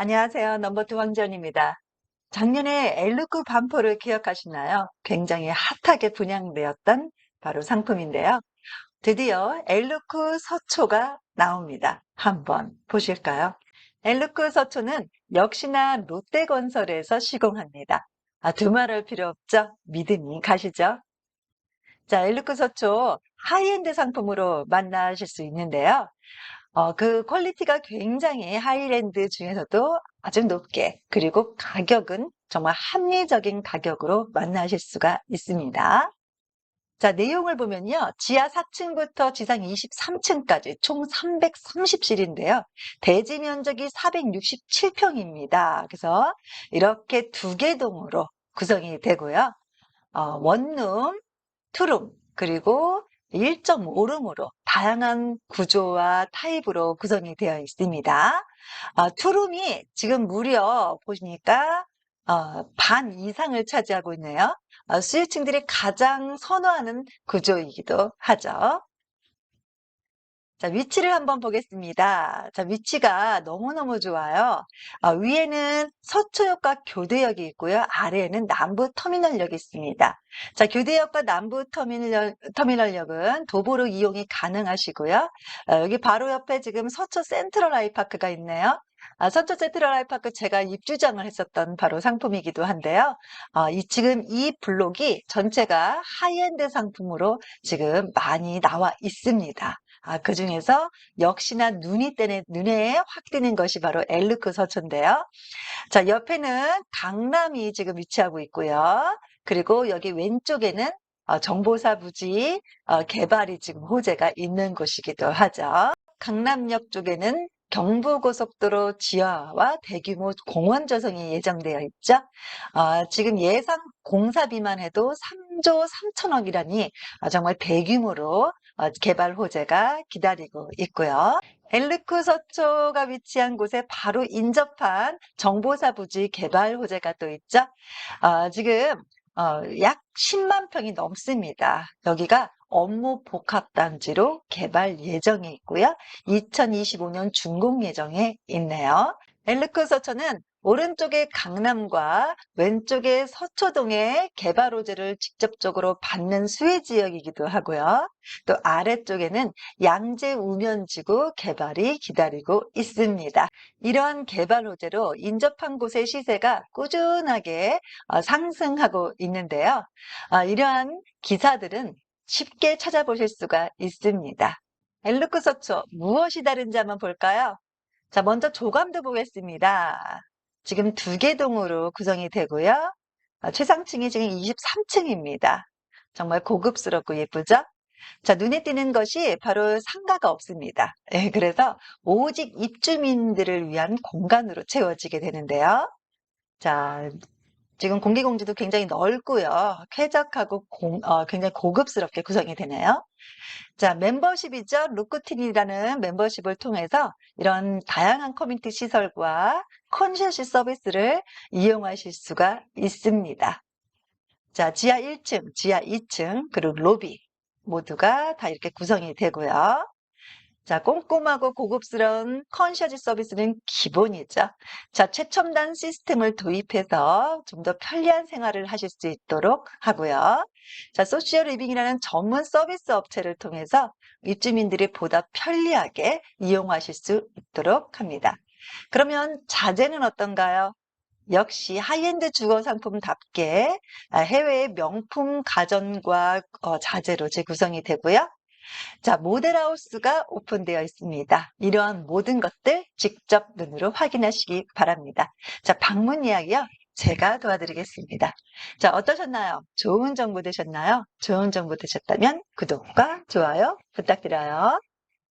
안녕하세요. 넘버투 황지연입니다. 작년에 엘루크 반포를 기억하시나요? 굉장히 핫하게 분양되었던 바로 상품인데요. 드디어 엘루크 서초가 나옵니다. 한번 보실까요? 엘루크 서초는 역시나 롯데건설에서 시공합니다. 아, 두말할 필요 없죠? 믿음이 가시죠? 자, 엘루크 서초 하이엔드 상품으로 만나실 수 있는데요. 어, 그 퀄리티가 굉장히 하이랜드 중에서도 아주 높게 그리고 가격은 정말 합리적인 가격으로 만나실 수가 있습니다. 자, 내용을 보면요. 지하 4층부터 지상 23층까지 총 330실인데요. 대지 면적이 467평입니다. 그래서 이렇게 두 개 동으로 구성이 되고요. 어, 원룸, 투룸, 그리고 1.5룸으로 다양한 구조와 타입으로 구성이 되어 있습니다. 아, 투룸이 지금 무려 보시니까 어, 반 이상을 차지하고 있네요. 어, 수요층들이 가장 선호하는 구조이기도 하죠. 자, 위치를 한번 보겠습니다. 자, 위치가 너무너무 좋아요. 어, 위에는 서초역과 교대역이 있고요. 아래에는 남부 터미널역이 있습니다. 자, 교대역과 남부 터미널, 도보로 이용이 가능하시고요. 어, 여기 바로 옆에 지금 서초 센트럴 아이파크가 있네요. 아, 서초 센트럴 아이파크 제가 입주장을 했었던 바로 상품이기도 한데요. 어, 이, 지금 이 블록이 전체가 하이엔드 상품으로 지금 많이 나와 있습니다. 아, 그 중에서 역시나 눈이 떼는, 눈에 확 띄는 것이 바로 엘르크 서초인데요. 자, 옆에는 강남이 지금 위치하고 있고요. 그리고 여기 왼쪽에는 어, 정보사 부지 어, 개발이 지금 호재가 있는 곳이기도 하죠. 강남역 쪽에는 경부고속도로 지하와 대규모 공원 조성이 예정되어 있죠. 어, 지금 예상 공사비만 해도 3조 3천억이라니 어, 정말 대규모로 어, 개발 호재가 기다리고 있고요. 엘르크 서초가 위치한 곳에 바로 인접한 정보사 부지 개발 호재가 또 있죠. 어, 지금 어, 약 10만 평이 넘습니다. 여기가 업무 복합단지로 개발 예정이 있고요. 2025년 준공 예정에 있네요. 엘르크 서초는 오른쪽에 강남과 왼쪽에 서초동의 개발 호재를 직접적으로 받는 수혜 지역이기도 하고요. 또 아래쪽에는 양재 우면지구 개발이 기다리고 있습니다. 이러한 개발 호재로 인접한 곳의 시세가 꾸준하게 어, 상승하고 있는데요. 어, 이러한 기사들은 쉽게 찾아보실 수가 있습니다. 엘르크 서초 무엇이 다른지 한번 볼까요? 자, 먼저 조감도 보겠습니다. 지금 두 개 동으로 구성이 되고요. 아, 최상층이 지금 23층입니다. 정말 고급스럽고 예쁘죠? 자, 눈에 띄는 것이 바로 상가가 없습니다. 예, 그래서 오직 입주민들을 위한 공간으로 채워지게 되는데요. 자, 지금 공기공지도 굉장히 넓고요. 쾌적하고 공, 어, 굉장히 고급스럽게 구성이 되네요. 자, 멤버십이죠. 루크틴이라는 멤버십을 통해서 이런 다양한 커뮤니티 시설과 컨셔시 서비스를 이용하실 수가 있습니다. 자, 지하 1층, 지하 2층, 그리고 로비 모두가 다 이렇게 구성이 되고요. 자, 꼼꼼하고 고급스러운 컨셔지 서비스는 기본이죠. 자, 최첨단 시스템을 도입해서 좀 더 편리한 생활을 하실 수 있도록 하고요. 자, 소시얼 리빙이라는 전문 서비스 업체를 통해서 입주민들이 보다 편리하게 이용하실 수 있도록 합니다. 그러면 자재는 어떤가요? 역시 하이엔드 주거 상품답게 해외의 명품 가전과 어, 자재로 재구성이 되고요. 자, 모델하우스가 오픈되어 있습니다. 이러한 모든 것들 직접 눈으로 확인하시기 바랍니다. 자, 방문 이야기요. 제가 도와드리겠습니다. 자, 어떠셨나요? 좋은 정보 되셨나요? 좋은 정보 되셨다면 구독과 좋아요 부탁드려요.